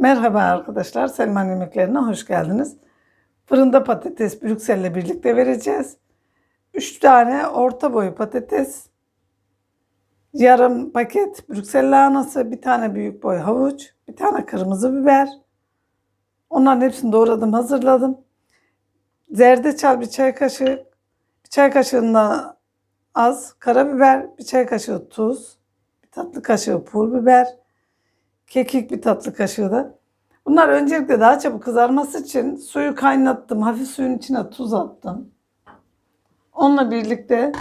Merhaba arkadaşlar, Selman Yemeklerine hoş geldiniz. Fırında patates Brüksel'le birlikte vereceğiz. 3 tane orta boy patates, yarım paket Brüksel lahanası, bir tane büyük boy havuç, bir tane kırmızı biber. Onların hepsini doğradım, hazırladım. Zerdeçal bir çay kaşığı, bir çay kaşığından az karabiber, bir çay kaşığı tuz, bir tatlı kaşığı pul biber, kekik bir tatlı kaşığı da. Bunlar öncelikle daha çabuk kızarması için suyu kaynattım. Hafif suyun içine tuz attım. Onunla birlikte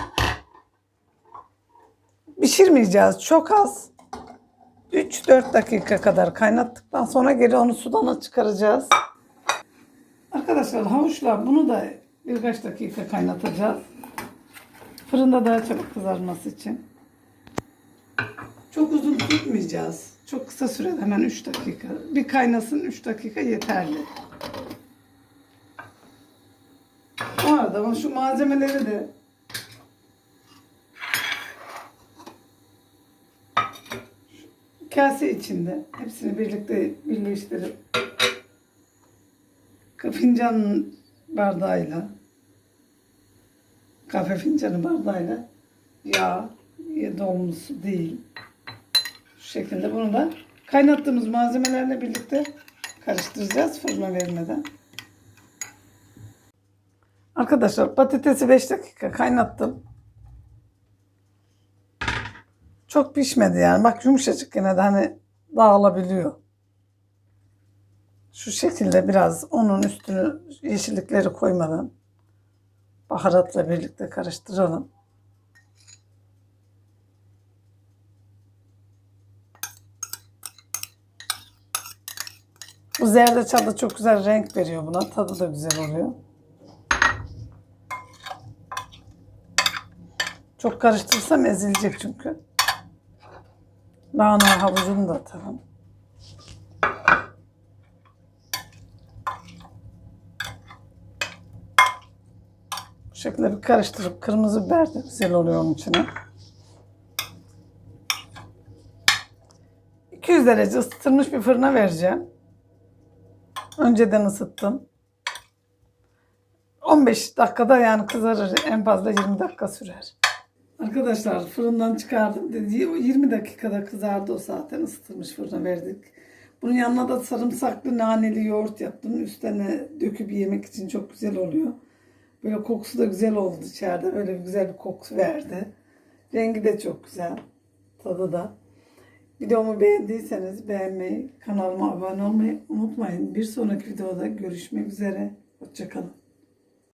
pişirmeyeceğiz. Çok az. 3-4 dakika kadar kaynattıktan sonra geri onu sudan çıkaracağız. Arkadaşlar havuçla bunu da birkaç dakika kaynatacağız. Fırında daha çabuk kızarması için. Çok uzun tutmayacağız. Çok kısa sürede hemen 3 dakika. Bir kaynasın 3 dakika yeterli. Bu arada şu malzemeleri de kase içinde hepsini birlikte birleştirip fincan bardağıyla kahve fincanı bardağıyla yağ dolmusu değil. Şu şekilde bunu da kaynattığımız malzemelerle birlikte karıştıracağız fırına vermeden. Arkadaşlar patatesi 5 dakika kaynattım. Çok pişmedi yani. Bak yumuşacık yine de hani dağılabiliyor. Şu şekilde biraz onun üstünü yeşillikleri koymadan baharatla birlikte karıştıralım. Zerdeçal da çok güzel renk veriyor buna. Tadı da güzel oluyor. Çok karıştırırsam ezilecek çünkü. Lahana havucunu da atalım. Bu şekilde bir karıştırıp kırmızı biber de güzel oluyor onun içine. 200 derece ısıtılmış bir fırına vereceğim. Önceden ısıttım. 15 dakikada yani kızarır. En fazla 20 dakika sürer. Arkadaşlar fırından çıkardım dedi. 20 dakikada kızardı o zaten ısıtılmış fırına verdik. Bunun yanına da sarımsaklı naneli yoğurt yaptım. Üstüne döküp yemek için çok güzel oluyor. Böyle kokusu da güzel oldu içeride. Böyle bir güzel bir koku verdi. Rengi de çok güzel. Tadı da. Videomu beğendiyseniz beğenmeyi, kanalıma abone olmayı unutmayın. Bir sonraki videoda görüşmek üzere. Hoşçakalın.